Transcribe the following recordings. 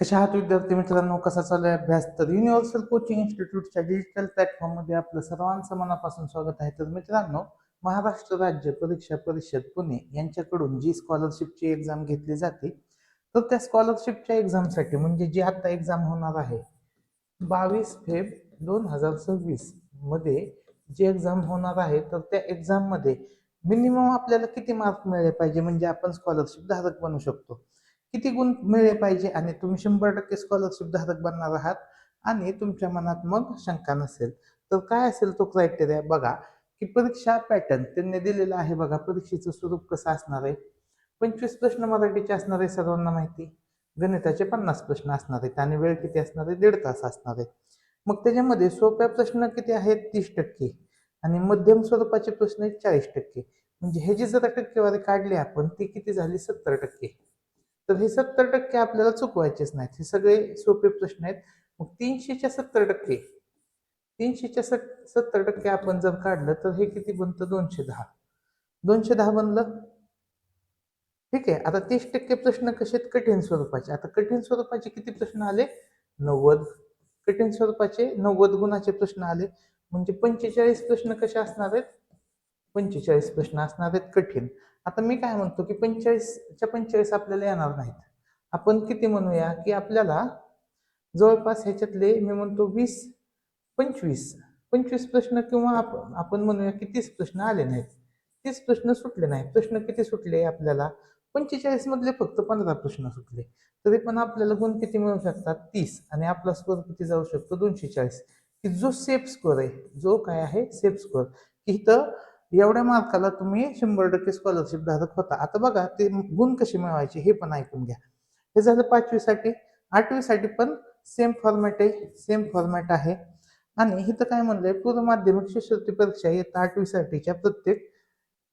कशा आहात विद्यार्थी मित्रांनो? कसा चालू आहे अभ्यास? तर युनिव्हर्सल कोचिंग इन्स्टिट्यूटच्या डिजिटल प्लॅटफॉर्ममध्ये आपलं सर्वांचं मनापासून स्वागत आहे. तर मित्रांनो महाराष्ट्र राज्य परीक्षा परिषद पुणे यांच्याकडून जी स्कॉलरशिपची एक्झाम घेतली जाते तर त्या स्कॉलरशिपच्या एक्झामसाठी म्हणजे जी आता एक्झाम होणार आहे बावीस फेब दोन हजार सव्वीसमध्ये जी एक्झाम होणार आहे तर त्या एक्झाममध्ये मिनिमम आपल्याला किती मार्क मिळाले पाहिजे? म्हणजे आपण स्कॉलरशिप धारक बनू शकतो. किती गुण मिळले पाहिजे आणि तुम्ही शंभर टक्के स्कॉलरशिप धारक बनणार आहात आणि तुमच्या मनात मग शंका नसेल. तर काय असेल तो क्रायटेरिया बघा की परीक्षा पॅटर्न त्यांनी दिलेला आहे बघा परीक्षेचं स्वरूप कसं असणार आहे? पंचवीस प्रश्न मराठीचे असणार आहे सर्वांना माहिती. गणिताचे पन्नास प्रश्न असणार आहेत आणि वेळ किती असणार आहे? दीड तास असणार आहे. मग त्याच्यामध्ये सोप्या प्रश्न किती आहेत? तीस टक्के. आणि मध्यम स्वरूपाचे प्रश्न आहेत चाळीस टक्के. म्हणजे हे जी जर टक्केवारी काढली आपण ती किती झाली? सत्तर टक्के. तर हे सत्तर टक्के आपल्याला चुकवायचेच नाहीत. हे सगळे सोपे प्रश्न आहेत. मग तीनशेच्या सत्तर टक्के तीनशेच्या सत् सत्तर टक्के आपण जर काढलं तर हे किती बनतं? दोनशे दहा. दोनशे दहा बनलं? ठीक आहे. आता तीस टक्के प्रश्न कसे आहेत? कठीण स्वरूपाचे. आता कठीण स्वरूपाचे किती प्रश्न आले? नव्वद. कठीण स्वरूपाचे नव्वद गुणाचे प्रश्न आले. म्हणजे पंचेचाळीस प्रश्न कसे असणार आहेत? पंचेचाळीस प्रश्न असणार आहेत कठीण. आता मी काय म्हणतो की पंचेचाळीसच्या पंचेचाळीस आपल्याला येणार नाहीत. आपण किती म्हणूया की आपल्याला जवळपास ह्याच्यातले मी म्हणतो वीस पंचवीस पंचवीस प्रश्न किंवा आपण आपण म्हणूया की तीस प्रश्न आले नाहीत. तीस प्रश्न सुटले नाहीत. प्रश्न किती सुटले आपल्याला? पंचेचाळीस मधले फक्त पंधरा प्रश्न सुटले. तरी पण आपल्याला गुण किती मिळू शकतात? तीस. आणि आपला स्कोअर किती जाऊ शकतो? दोनशे चाळीस की जो सेफ स्कोअर आहे जो काय आहे सेफ स्कोअर की इथं एवढ्या मार्काला तुम्ही शंभर टक्के स्कॉलरशिप धारक होता. आता बघा ते गुण कसे मिळवायचे हे पण ऐकून घ्या. हे झालं पाचवीसाठी. आठवीसाठी पण सेम फॉर्मॅट आहे सेम फॉर्मॅट आहे. आणि इथं काय म्हणलंय पूर्व माध्यमिक शिष्यवृत्ती परीक्षा येत्या आठवीसाठीच्या प्रत्येक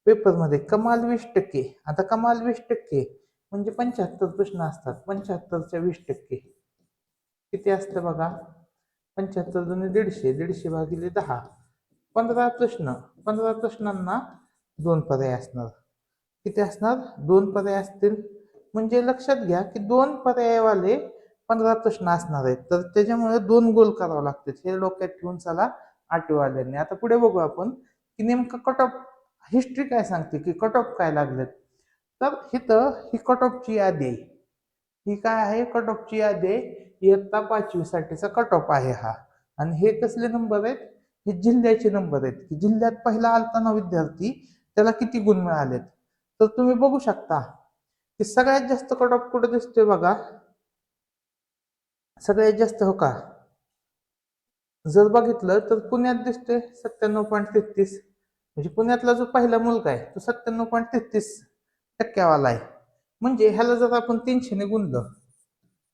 पेपरमध्ये कमाल वीस टक्के. आता कमाल वीस टक्के म्हणजे पंच्याहत्तर प्रश्न असतात. पंच्याहत्तरच्या वीस टक्के. किती असतं बघा? पंच्याहत्तर दोन्ही दीडशे. दीडशे भागिले दहा. पंधरा प्रश्न पंधरा प्रश्नांना दोन पर्याय असणार. किती असणार? दोन पर्याय असतील. म्हणजे लक्षात घ्या की दोन पर्यायवाले पंधरा प्रश्न असणार आहेत. तर त्याच्यामुळे दोन गोल करावं लागतात हे डोक्यात ठेवून चला आठवीवाल्यांनी आता पुढे बघू आपण की नेमकं कट ऑफ हिस्ट्री काय सांगते की कट ऑफ काय लागलेत. तर इथं ही कट ऑफची यादी आहे. ही काय आहे? कट ऑफची यादी आहे. इयत्ता पाचवीसाठीचा कट ऑफ आहे हा. आणि हे कसले नंबर आहेत? हे जिल्ह्याचे नंबर आहेत. की जिल्ह्यात पहिला आलताना विद्यार्थी त्याला किती गुण मिळालेत? तर तुम्ही बघू शकता. की सगळ्यात जास्त कट ऑफ कुठे दिसतोय बघा? सगळ्यात जास्त हो का? जर बघितलं तर पुण्यात दिसतोय सत्त्याण्णव पॉईंट तेहतीस. म्हणजे पुण्यातला जो पहिला मुलगा आहे तो सत्त्याण्णव पॉईंट तेहतीस टक्क्यावाला आहे. म्हणजे ह्याला जर आपण तीनशेने गुणलं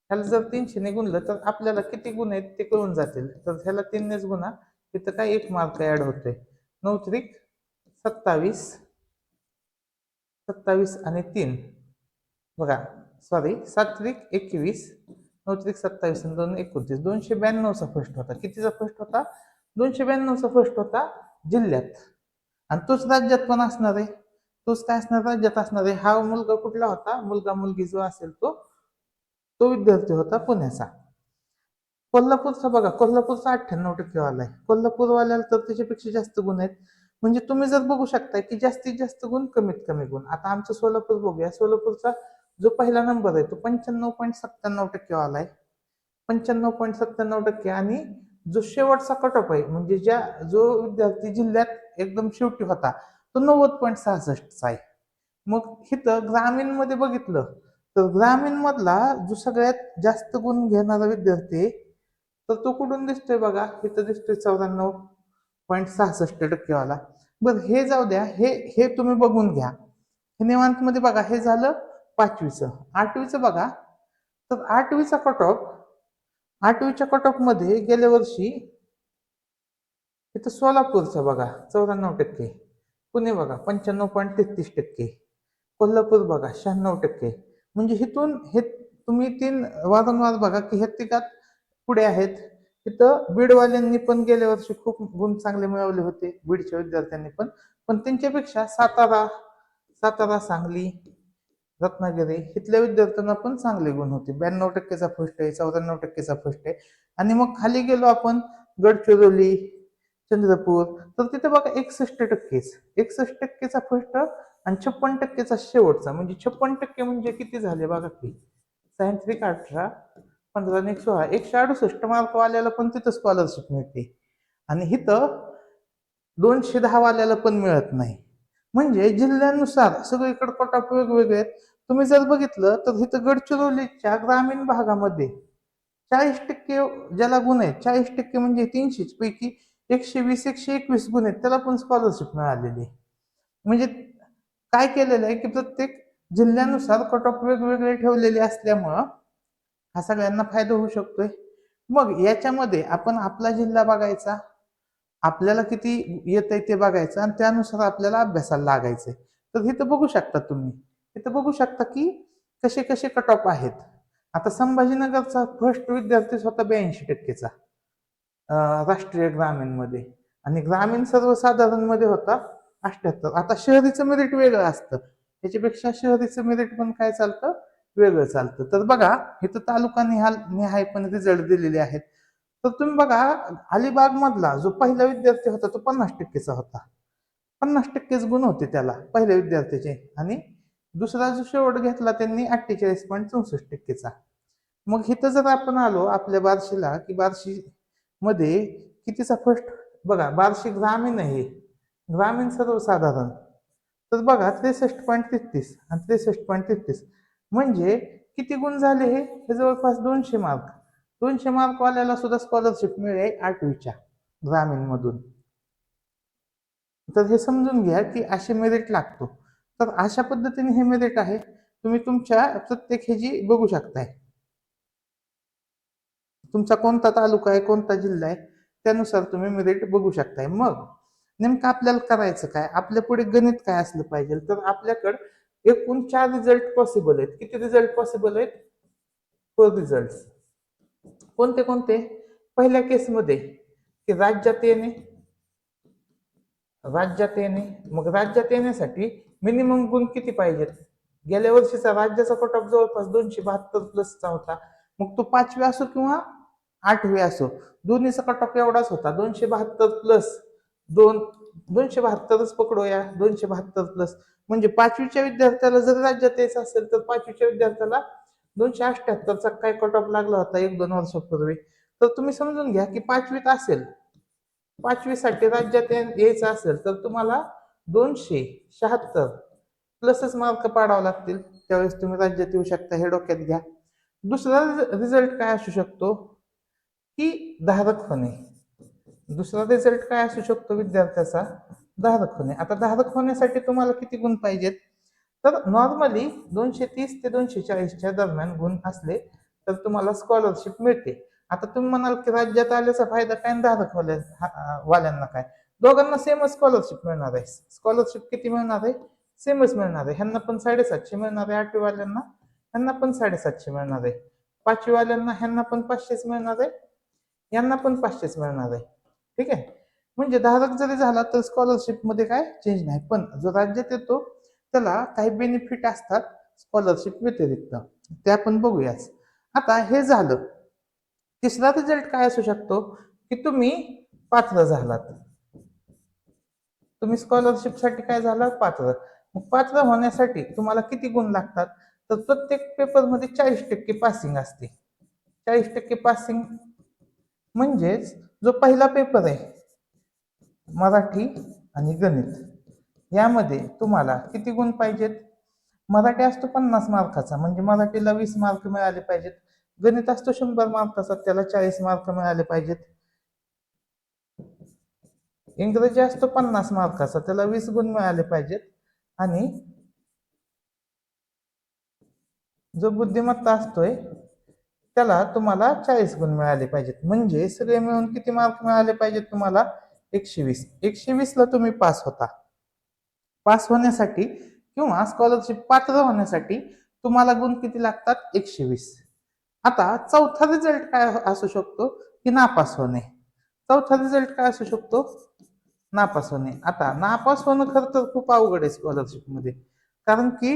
ह्याला जर तीनशेने गुणलं तर आपल्याला किती गुण आहेत ते कळून जातील. तर ह्याला तीननेच गुणा. तिथं काय एक मार्क ऍड होते. नऊ त्रिक सत्तावीस सत्तावीस आणि तीन. बघा सॉरी सात त्रिक एकवीस नऊ त्रिक सत्तावीस आणि दोन एकोणतीस. दोनशे ब्याण्णवचा फर्स्ट होता. कितीचा फर्स्ट होता? दोनशे ब्याण्णवचा फर्स्ट होता जिल्ह्यात. आणि तोच राज्यात पण असणार आहे. तोच काय असणार? राज्यात असणार आहे. हा मुलगा कुठला होता? मुलगा मुलगी जो असेल तो तो विद्यार्थी होता पुण्याचा. कोल्हापूरचा बघा कोल्हापूरचा अठ्ठ्याण्णव टक्केवाला आहे. कोल्हापूरवाल्याला तर त्याच्यापेक्षा जास्त गुण आहेत. म्हणजे तुम्ही जर बघू शकता की जास्तीत जास्त गुण कमीत कमी गुण. आता आमचं सोलापूर बघूया. सोलापूरचा जो पहिला नंबर आहे तो पंच्याण्णव पॉईंट सत्त्याण्णव टक्के वाला आहे. पंच्याण्णव पॉईंट सत्त्याण्णव टक्के आणि जो शेवटचा कट ऑफ आहे म्हणजे ज्या जो विद्यार्थी जिल्ह्यात एकदम शेवटी होता तो नव्वद पॉईंट सहासष्टचा आहे. मग इथं ग्रामीणमध्ये बघितलं तर ग्रामीण मधला जो सगळ्यात जास्त गुण घेणारा विद्यार्थी आहे तर तो कुठून दिसतोय बघा? इथं दिसतोय चौऱ्याण्णव पॉईंट सहासष्ट टक्केवाला बरं हे जाऊ द्या. हे हे तुम्ही बघून घ्या. हे निवांत मध्ये बघा. हे झालं पाचवीचं. आठवीचं बघा. तर आठवीचा कट ऑफ आठवीच्या कट ऑफमध्ये गेल्या वर्षी इथं सोलापूरचा बघा. चौऱ्याण्णव टक्के. पुणे बघा. पंच्याण्णव पॉईंट तेहतीस टक्के. कोल्हापूर बघा. शहाण्णव टक्के. म्हणजे इथून हे तुम्ही तीन वारंवार बघा की हे तिघात पुढे आहेत. तिथं बीडवाल्यांनी पण गेल्या वर्षी खूप गुण चांगले मिळवले होते बीडच्या विद्यार्थ्यांनी पण. पण त्यांच्यापेक्षा सातारा सातारा सांगली रत्नागिरी इथल्या विद्यार्थ्यांना पण चांगले गुण होते. ब्याण्णव टक्केचा फर्स्ट आहे चौऱ्याण्णव टक्केचा फर्स्ट आहे. आणि मग खाली गेलो आपण गडचिरोली चंद्रपूर. तर तिथे बघा एकसष्ट टक्केच एकसष्ट टक्केचा फर्स्ट आणि छप्पन टक्केचा शेवटचा. म्हणजे छप्पन टक्के म्हणजे किती झाले? बघा की सायंत्रिक अठरा पंधरा आणि एक सोळा एकशे अडुसष्ट मार्क वाल्याला पण तिथं स्कॉलरशिप मिळते. आणि इथं दोनशे दहा वाल्याला पण मिळत नाही. म्हणजे जिल्ह्यानुसार सगळीकडे कट वेगवेगळे आहेत. तुम्ही जर बघितलं तर इथं गडचिरोलीच्या ग्रामीण भागामध्ये चाळीस टक्के ज्याला गुण आहेत चाळीस टक्के म्हणजे तीनशेच पैकी एकशे वीस एकशे एकवीस गुण आहेत त्याला पण स्कॉलरशिप मिळालेली आहे. म्हणजे काय केलेलं आहे की प्रत्येक जिल्ह्यानुसार कट ऑफ वेगवेगळे ठेवलेले असल्यामुळं हा सगळ्यांना फायदा होऊ शकतोय. मग याच्यामध्ये आपण आपला जिल्हा बघायचा आपल्याला किती येत आहे ते बघायचं आणि त्यानुसार आपल्याला अभ्यासाला लागायचंय. तर इथं बघू शकता तुम्ही. इथं बघू शकता की कसे कसे कट ऑफ आहेत. आता संभाजीनगरचा फर्स्ट विद्यार्थी स्वतः ब्याऐंशी टक्केचा राष्ट्रीय ग्रामीणमध्ये. आणि ग्रामीण सर्वसाधारणमध्ये होता अठ्याहत्तर. आता शहरीचं मेरिट वेगळं असतं. त्याच्यापेक्षा शहरीचं मेरिट पण काय चालतं? वेगळं चालतं. तर बघा इथं तालुका निहाल निहायपणे रिझल्ट दिलेले आहेत. तर तुम्ही बघा अलिबाग मधला जो पहिला विद्यार्थी होता तो पन्नास टक्केचा होता. पन्नास टक्केच गुण होते त्याला पहिल्या विद्यार्थ्याचे. आणि दुसरा जो शेवट घेतला त्यांनी अठ्ठेचाळीस पॉईंट चौसष्ट टक्केचा. मग इथं जर आपण आलो आपल्या बार्शीला की बार्शी मध्ये कितीचा फर्स्ट बघा बार्शी ग्रामीण आहे. ग्रामीण सर्वसाधारण. तर बघा त्रेसष्ट पॉईंट तेहतीस आणि त्रेसष्ट पॉईंट तेहतीस. म्हणजे किती गुण झाले हे? हे जवळपास दोनशे मार्क दोनशे मार्क वाल्याला सुद्धा स्कॉलरशिप मिळेल आठवीच्या ग्रामीण मधून तर हे समजून घ्या की असे मेरिट लागतो. तर अशा पद्धतीने हे मेरिट आहे. तुम्ही तुमच्या प्रत्येक ह्याची बघू शकताय. तुमचा कोणता तालुका आहे कोणता जिल्हा आहे त्यानुसार तुम्ही मेरिट बघू शकताय. मग नेमकं आपल्याला करायचं काय? आपल्या पुढे गणित काय असलं पाहिजे? तर आपल्याकडं एकूण चार रिझल्ट पॉसिबल आहेत. किती रिझल्ट पॉसिबल आहेत? फोर रिझल्ट कोणते कोणते? पहिल्या केसमध्ये की राज्यात येणे. राज्यात येणे. मग राज्यात येण्यासाठी मिनिमम गुण किती पाहिजेत? गेल्या वर्षीचा राज्याचा कट ऑफ जवळपास दोनशे बहात्तर प्लसचा होता. मग तो पाचवी असो किंवा आठवी असो दोन्हीचा कट ऑफ एवढाच होता. दोनशे बहात्तर प्लस दोन दोनशे बहात्तरच पकडूया. दोनशे बहात्तर प्लस म्हणजे पाचवीच्या विद्यार्थ्याला जर राज्यात यायचं असेल तर पाचवीच्या विद्यार्थ्याला दोनशे अठ्ठ्याहत्तरचा काय कट ऑफ लागला होता एक दोन वर्षापूर्वी? तर तुम्ही समजून घ्या की पाचवीत असेल पाचवीसाठी राज्यात यायचं असेल तर तुम्हाला दोनशे शहात्तर प्लसच मार्क पाडावे लागतील. त्यावेळेस तुम्ही राज्यात येऊ शकता हे डोक्यात घ्या. दुसरा रिझल्ट काय असू शकतो? की धारक होणे. दुसरा रिझल्ट काय असू शकतो विद्यार्थ्याचा? धारक होणे. आता धारक होण्यासाठी तुम्हाला किती गुण पाहिजेत? तर नॉर्मली दोनशे तीस ते दोनशे चाळीसच्या दरम्यान गुण असले तर तुम्हाला स्कॉलरशिप मिळते. आता तुम्ही म्हणाल की राज्यात आल्याचा फायदा काय धारक वाल्या वाल्यांना काय? दोघांना सेमच स्कॉलरशिप मिळणार आहे. स्कॉलरशिप किती मिळणार आहे? सेमच मिळणार आहे. ह्यांना पण साडेसातशे मिळणार आहे. आठवी वाल्यांना ह्यांना पण साडेसातशे मिळणार आहे. पाचवी वाल्यांना ह्यांना पण पाचशेच मिळणार आहे. यांना पण पाचशेच मिळणार आहे. ठीक आहे? म्हणजे धारक जरी झाला तर स्कॉलरशिपमध्ये काय चेंज नाही. पण जो राज्यात येतो त्याला काही बेनिफिट असतात स्कॉलरशिप व्यतिरिक्त. ते आपण बघूयाच. आता हे झालं. तिसरा रिझल्ट काय असू शकतो? की तुम्ही पात्र झालात. तुम्ही स्कॉलरशिपसाठी काय झाला? पात्र. मग पात्र होण्यासाठी तुम्हाला किती गुण लागतात? तर प्रत्येक पेपरमध्ये चाळीस टक्के पासिंग असते. चाळीस टक्के पासिंग म्हणजेच जो पहिला पेपर आहे मराठी आणि गणित. यामध्ये तुम्हाला किती गुण पाहिजेत? मराठी असतो पन्नास मार्काचा म्हणजे मराठीला वीस मार्क मिळाले पाहिजेत. गणित असतो शंभर मार्काचा त्याला चाळीस मार्क मिळाले पाहिजेत. इंग्रजी असतो पन्नास मार्काचा त्याला वीस गुण मिळाले पाहिजेत. आणि जो बुद्धिमत्ता असतोय त्याला तुम्हाला चाळीस गुण मिळाले पाहिजेत. म्हणजे सगळे मिळून किती मार्क मिळाले पाहिजेत तुम्हाला? एकशे वीस. एकशे वीसला तुम्ही पास होता. पास होण्यासाठी किंवा स्कॉलरशिप पात्र होण्यासाठी तुम्हाला गुण किती लागतात? एकशे वीस. आता चौथा रिझल्ट काय असू शकतो? की नापास होणे. चौथा रिझल्ट काय असू शकतो? नापास होणे. आता नापास होणं खरं तर खूप अवघड आहे स्कॉलरशिपमध्ये कारण की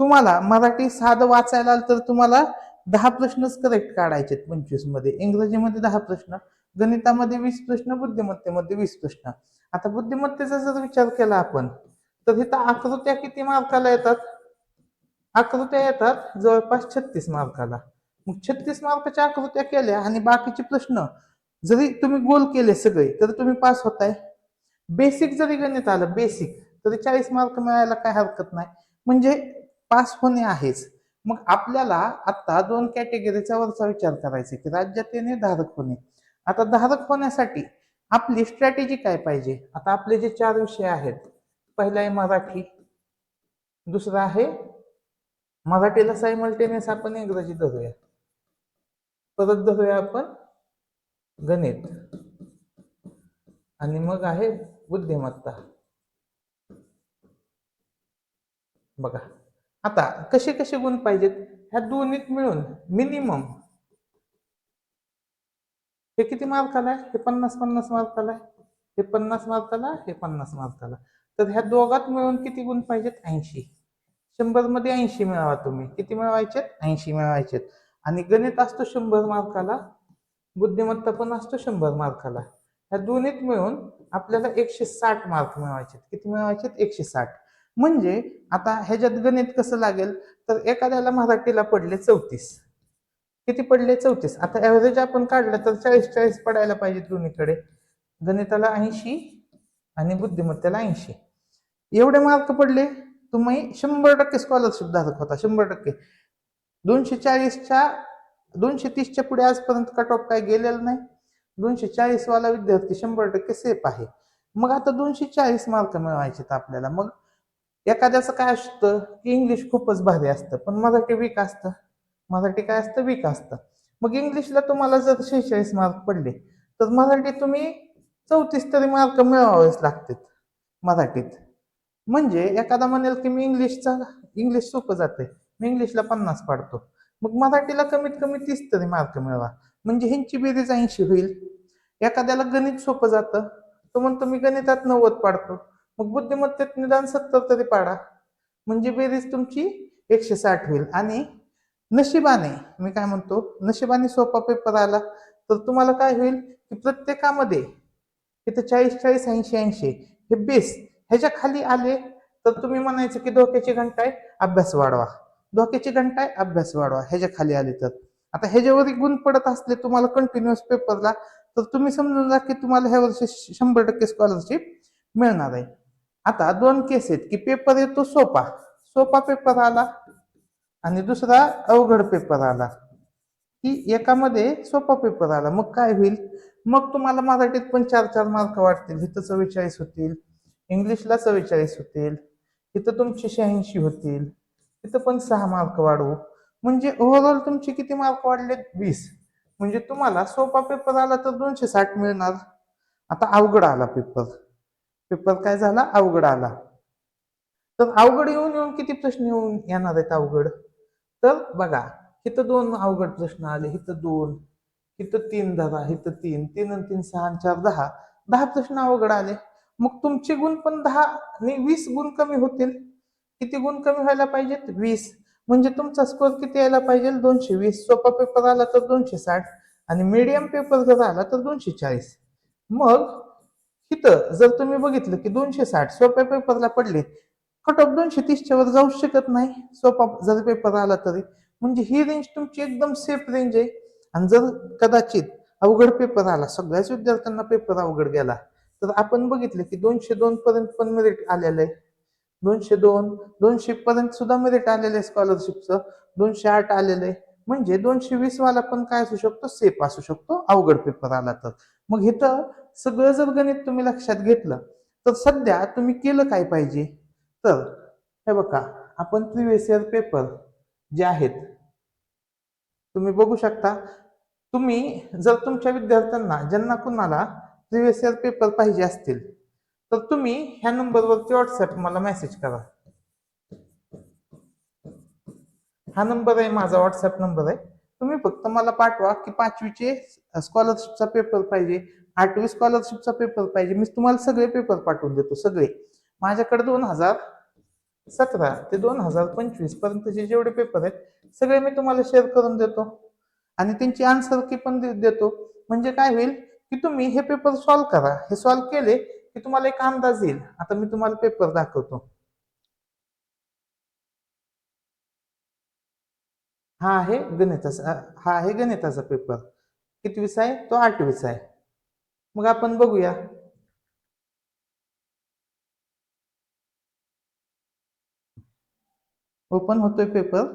तुम्हाला मराठी साधं वाचायला आलं तर तुम्हाला दहा प्रश्नच करेक्ट काढायचे पंचवीसमध्ये इंग्रजीमध्ये दहा प्रश्न. गणितामध्ये वीस प्रश्न बुद्धिमत्तेमध्ये वीस प्रश्न. आता बुद्धिमत्तेचा जर विचार केला आपण तर इथं आकृत्या किती मार्काला येतात? आकृत्या येतात जवळपास छत्तीस मार्काला. मग छत्तीस मार्काच्या आकृत्या केल्या आणि बाकीचे प्रश्न जरी तुम्ही गोल केले सगळे तर तुम्ही पास होताय. बेसिक जरी गणित आलं बेसिक तरी चाळीस मार्क मिळायला काय हरकत नाही. म्हणजे पास होणे आहेच. मग आपल्याला आता दोन कॅटेगरीचा वरचा विचार करायचा की राज्यात निर्धारक धारक होणे. आता धारक होण्यासाठी आपली स्ट्रॅटेजी काय पाहिजे? आता आपले जे चार विषय आहेत पहिला आहे मराठी दुसरा आहे मराठीला सायमल्टेनियस आपण इंग्रजी धरूया. परत धरूया आपण गणित. आणि मग आहे बुद्धिमत्ता. बघा आता कसे कसे गुण पाहिजेत? ह्या दोन्हीत मिळून मिनिमम हे किती मार्काला आहे? हे पन्नास पन्नास मार्काला आहे. हे पन्नास मार्काला हे पन्नास मार्काला तर ह्या दोघात मिळून किती गुण पाहिजेत? ऐंशी. शंभरमध्ये ऐंशी मिळवा तुम्ही. किती मिळवायचेत? ऐंशी मिळवायचेत. आणि गणित असतो शंभर मार्काला. बुद्धिमत्ता पण असतो शंभर मार्काला. ह्या दोन्हीत मिळून आपल्याला एकशे साठ मार्क मिळवायचे किती मिळवायचे एकशे साठ. म्हणजे आता ह्याच्यात गणित कसं लागेल? तर एखाद्याला मराठीला पडले चौतीस. किती पडले? चौतीस. आता ॲव्हरेज आपण काढलं तर चाळीस चाळीस पडायला पाहिजे दोन्हीकडे. गणिताला ऐंशी आणि बुद्धिमत्तेला ऐंशी. एवढे मार्क पडले तुम्ही शंभर टक्के स्कॉलरशिप धारक होता शंभर टक्के. दोनशे चाळीसच्या दोनशे तीसच्या पुढे आजपर्यंत कट ऑफ काय गेलेलं नाही. दोनशे चाळीस वाला विद्यार्थी शंभर टक्के सेफ आहे. मग आता दोनशे चाळीस मार्क मिळवायचे आपल्याला. मग एखाद्याचं काय असतं की इंग्लिश खूपच भारी असतं पण मराठी वीक असतं. मराठी काय असतं? वीक असतं. मग इंग्लिशला तुम्हाला जर शेहेचाळीस मार्क पडले तर मराठी तुम्ही चौतीस तरी मार्क मिळवावेच लागतात मराठीत. म्हणजे एखादा म्हणेल की मी इंग्लिशचा इंग्लिश सोपं जाते मी इंग्लिशला पन्नास पाडतो. मग मराठीला कमीत कमी तीस तरी मार्क मिळवा. म्हणजे ह्यांची बेरीज ऐंशी होईल. एखाद्याला गणित सोपं जातं तो म्हणतो मी गणितात नव्वद पाडतो. मग बुद्धिमत्तेत निदान सत्तर तरी पाडा. म्हणजे बेरीज तुमची एकशे साठ होईल. आणि नशिबाने मी काय म्हणतो नशिबाने सोपा पेपर आला. तर तुम्हाला काय होईल की प्रत्येकामध्ये इथं चाळीस चाळीस ऐंशी ऐंशी हे बेस ह्याच्या खाली आले. तर तुम्ही म्हणायचं की धोक्याची घंटा आहे अभ्यास वाढवा. धोक्याची घंटा आहे अभ्यास वाढवा. ह्याच्या खाली आले तर. आता ह्याच्यावर गुण पडत असले तुम्हाला कंटिन्युअस पेपरला तर तुम्ही समजून जा की तुम्हाला ह्या वर्षी शंभर टक्के स्कॉलरशिप मिळणार आहे. आता दोन केस आहेत की पेपर येतो सोपा. सोपा पेपर आला आणि दुसरा अवघड पेपर आला. की एकामध्ये सोपा पेपर आला. मग काय होईल? मग तुम्हाला मराठीत पण चार चार मार्क वाटतील. इथं चव्वेचाळीस होतील. इंग्लिशला चव्वेचाळीस होतील. इथं तुमचे शहाऐंशी होतील. इथं पण सहा मार्क वाढवू म्हणजे ओव्हरऑल तुमचे किती मार्क वाढले? वीस. म्हणजे तुम्हाला सोपा पेपर आला तर दोनशे साठ मिळणार. आता अवघड आला पेपर. पेपर काय झाला? अवघड आला. तर अवघड येऊन येऊन किती प्रश्न येऊन येणार आहेत अवघड? तर बघा इथं दोन अवघड प्रश्न आले. इथं दोन इथं तीन धरा इथं तीन तीन आणि तीन सहा चार दहा. दहा प्रश्न अवघड आले. मग तुमचे गुण पण दहा आणि वीस गुण कमी होतील. किती गुण कमी व्हायला पाहिजेत? वीस. म्हणजे तुमचा स्कोर किती यायला पाहिजे दोनशे वीस. सोपा पेपर आला तर दोनशे साठ आणि मीडियम पेपर जर आला तर दोनशे चाळीस. मग इथं जर तुम्ही बघितलं की दोनशे साठ सोप्या पेपरला पडले कट ऑफ दोनशे तीसच्या वर जाऊ शकत नाही सोपा जर पेपर आला तरी म्हणजे ही रेंज तुमची एकदम सेफ रेंज आहे आणि जर कदाचित अवघड पेपर आला सगळ्याच विद्यार्थ्यांना पेपर अवघड गेला तर आपण बघितलं की दोनशे दोन पर्यंत पण मेरिट आलेलं आहे दोनशे दोन दोनशे पर्यंत सुद्धा मेरिट आलेलं आहे स्कॉलरशिपचं दोनशे आठ आलेलं आहे म्हणजे दोनशे वीस वाला पण काय असू शकतो सेफ असू शकतो अवघड पेपर आला तर मग इथं सगळं जर गणित तुम्ही लक्षात घेतलं तर सध्या तुम्ही केलं काय पाहिजे तर हे बघा आपण प्रिव्हियस इयर पेपर जे आहेत तुम्ही बघू शकता. तुम्ही जर तुमच्या विद्यार्थ्यांना ज्यांना कुणाला प्रिव्हियस इयर पेपर पाहिजे असतील तर तुम्ही ह्या नंबरवरती व्हॉट्सअप मला मेसेज करा. हा नंबर आहे माझा व्हॉट्सअप नंबर आहे. तुम्ही फक्त मला पाठवा की पाचवीचे स्कॉलरशिपचा पेपर पाहिजे आठवी स्कॉलरशिपचा पेपर पाहिजे. मी तुम्हाला सगळे पेपर पाठवून देतो सगळे. माझ्याकडे दोन हजार सतरा ते दोन हजार पंचवीस पर्यंतचे जेवढे पेपर आहेत सगळे मी तुम्हाला शेअर करून देतो. आणि त्यांची आन्सर की पण दे- देतो. म्हणजे काय होईल की तुम्ही हे पेपर सॉल्व्ह करा. हे सॉल्व केले की तुम्हाला एक अंदाज येईल. आता मी तुम्हाला पेपर दाखवतो. हा आहे गणिताचा हा आहे गणिताचा पेपर कितवीचा आहे? तो आठवीचा आहे. मग आपण बघूया. ओपन होतोय पेपर.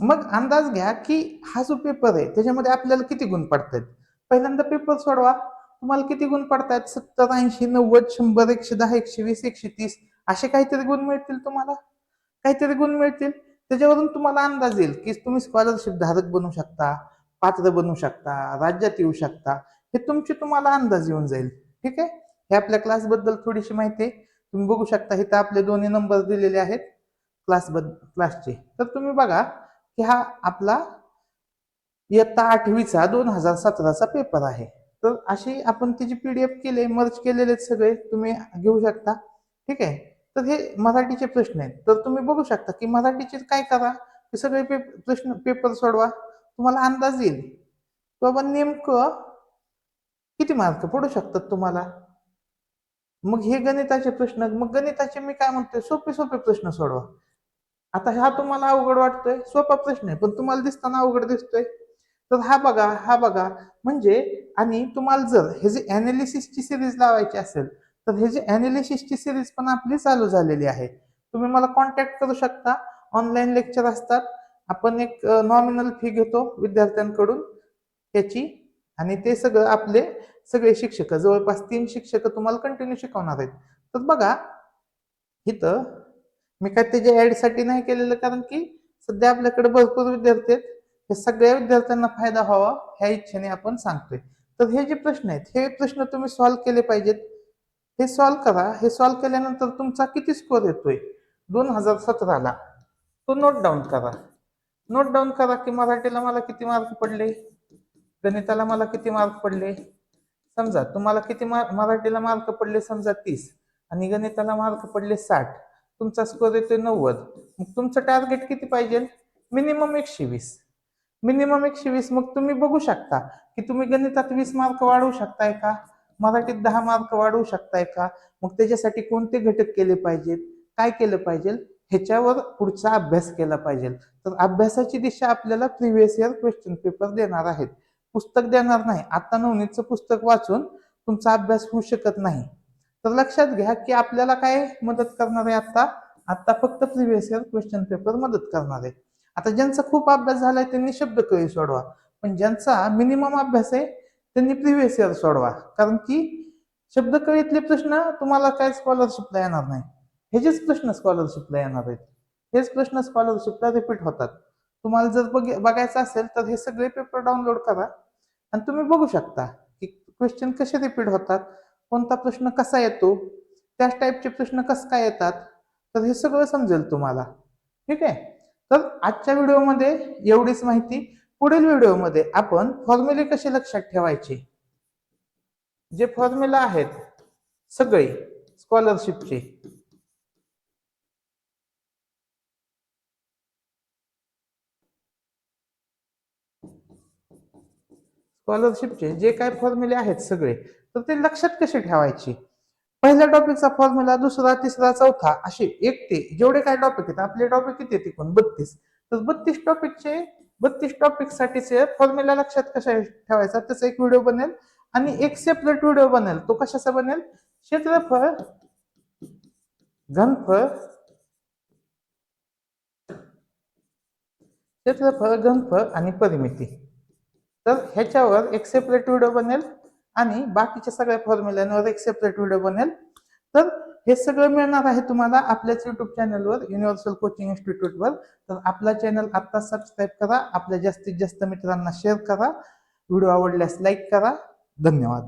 मग अंदाज घ्या की हा जो पेपर आहे त्याच्यामध्ये आपल्याला किती गुण पडतायत? पहिल्यांदा पेपर सोडवा. तुम्हाला किती गुण पडतायत? सत्तर ऐंशी नव्वद शंभर एकशे दहा एकशे वीस एकशे तीस असे काहीतरी गुण मिळतील तुम्हाला. काहीतरी गुण मिळतील. त्याच्यावरून तुम्हाला अंदाज येईल की तुम्ही स्कॉलरशिप धारक बनू शकता पात्र बनू शकता राज्यात येऊ शकता. हे तुमची तुम्हाला अंदाज येऊन जाईल. ठीक आहे? हे आपल्या क्लासबद्दल थोडीशी माहिती आहे. तुम्ही बघू शकता इथं आपले दोन्ही नंबर दिलेले आहेत. क्लास बद क्लासचे तर तुम्ही बघा की हा आपला इयत्ता आठवीचा दोन हजार सतराचा पेपर आहे. तर अशी आपण त्याची पीडीएफ केले मर्ज केलेले सगळे तुम्ही घेऊ शकता. ठीक आहे? तर हे मराठीचे प्रश्न आहेत. तर तुम्ही बघू शकता की मराठीचे काय करा? हे सगळे पे प्रश्न पेपर सोडवा. तुम्हाला अंदाज येईल. बाबा नेमकं किती मार्क पडू शकतात तुम्हाला? मग हे गणिताचे प्रश्न मग गणिताचे मी काय म्हणतोय? सोपे सोपे प्रश्न सोडवा. आता हा तुम्हाला अवघड वाटतोय सोपा प्रश्न आहे पण तुम्हाला दिसताना अवघड दिसतोय. तर हा बघा हा बघा म्हणजे आणि तुम्हाला जर हे जे अनालिसिसची सिरीज लावायची असेल तर हे जे अनालिसिसची सिरीज पण आपली चालू झालेली आहे. तुम्ही मला कॉन्टॅक्ट करू शकता ऑनलाईन लेक्चर असतात. आपण एक नॉमिनल फी घेतो विद्यार्थ्यांकडून त्याची आणि ते सगळं आपले सगळे शिक्षक जवळपास तीन शिक्षक तुम्हाला कंटिन्यू शिकवणार आहेत. तर बघा इथं मी काय त्याच्या ॲडसाठी नाही केलेलं कारण की सध्या आपल्याकडे भरपूर विद्यार्थी आहेत. हे सगळ्या विद्यार्थ्यांना फायदा व्हावा ह्या इच्छेने आपण सांगतोय. तर हे जे प्रश्न आहेत हे प्रश्न तुम्ही सॉल्व्ह केले पाहिजेत. हे सॉल्व्ह करा. हे सॉल्व्ह केल्यानंतर तुमचा किती स्कोर येतोय? दोन हजार सतराला. तो नोट डाऊन करा. नोट डाऊन करा की मराठीला मला किती मार्क पडले? गणिताला मला किती मार्क पडले? समजा तुम्हाला किती मार्क मराठीला मार्क पडले समजा तीस आणि गणिताला मार्क पडले साठ. तुमचा स्कोर येतोय नव्वद. मग तुमचं टार्गेट किती पाहिजे? मिनिमम एकशे वीस. मिनिमम एकशे वीस मग तुम्ही बघू शकता की तुम्ही गणितात वीस मार्क वाढवू शकताय का? मराठीत दहा मार्क वाढवू शकताय का? मग त्याच्यासाठी कोणते घटक केले पाहिजेत? काय केलं पाहिजे? ह्याच्यावर पुढचा अभ्यास केला पाहिजे. तर अभ्यासाची दिशा आपल्याला प्रिव्हियस इयर क्वेश्चन पेपर देणार आहेत. पुस्तक देणार नाही. आता नवनीतचं पुस्तक वाचून तुमचा अभ्यास होऊ शकत नाही. तर लक्षात घ्या की आपल्याला काय मदत करणार आहे आता आता फक्त प्रिव्हियस इयर क्वेश्चन पेपर मदत करणार आहे. आता ज्यांचा खूप अभ्यास झालाय त्यांनी शब्दकळी सोडवा. पण ज्यांचा मिनिमम अभ्यास आहे त्यांनी प्रिव्हियस इयर सोडवा. कारण की शब्दकळीतले प्रश्न तुम्हाला काय स्कॉलरशिपला येणार नाही. हेचेच प्रश्न स्कॉलरशिपला येणार आहेत. हेच प्रश्न स्कॉलरशिपला रिपीट होतात. तुम्हाला जर बघ बघायचं असेल तर हे सगळे पेपर डाउनलोड करा. आणि तुम्ही बघू शकता की क्वेश्चन कसे रिपीट होतात. कोणता प्रश्न कसा येतो? त्याच टाईपचे प्रश्न कसं काय येतात? तर हे सगळं समजेल तुम्हाला. ठीक आहे? तर आजच्या व्हिडिओमध्ये एवढीच माहिती. पुढील व्हिडिओमध्ये आपण फॉर्म्युले कसे लक्षात ठेवायचे? जे फॉर्म्युला आहेत सगळे स्कॉलरशिपचे स्कॉलरशिपचे जे काय फॉर्म्युले आहेत सगळे. तर ते लक्षात कसे ठेवायची? पहिल्या टॉपिकचा फॉर्म्युला दुसरा तिसरा चौथा असे एक ते. जेवढे काय टॉपिक आहेत आपले टॉपिक किती आहेत? एकूण बत्तीस. तर बत्तीस टॉपिकचे बत्तीस टॉपिकसाठीचे फॉर्म्युला लक्षात कशा ठेवायचा? त्याचा एक व्हिडिओ बनेल आणि एक सेपरेट व्हिडिओ बनेल. तो कशाचा बनेल? क्षेत्रफळ घनफळ क्षेत्रफळ घनफळ आणि परिमिती. तर ह्याच्यावर एक सेपरेट व्हिडिओ बनेल. आणि बाकीच्या सगळ्या फॉर्म्युल्यांवर एक सेपरेट व्हिडिओ बनेल. तर हे सगळं मिळणार आहे तुम्हाला आपल्याच युट्यूब चॅनलवर युनिव्हर्सल कोचिंग इन्स्टिट्यूटवर तर आपला चॅनल आत्ता सबस्क्राईब करा. आपल्या जास्तीत जास्त मित्रांना शेअर करा. व्हिडिओ आवडल्यास लाईक करा. धन्यवाद.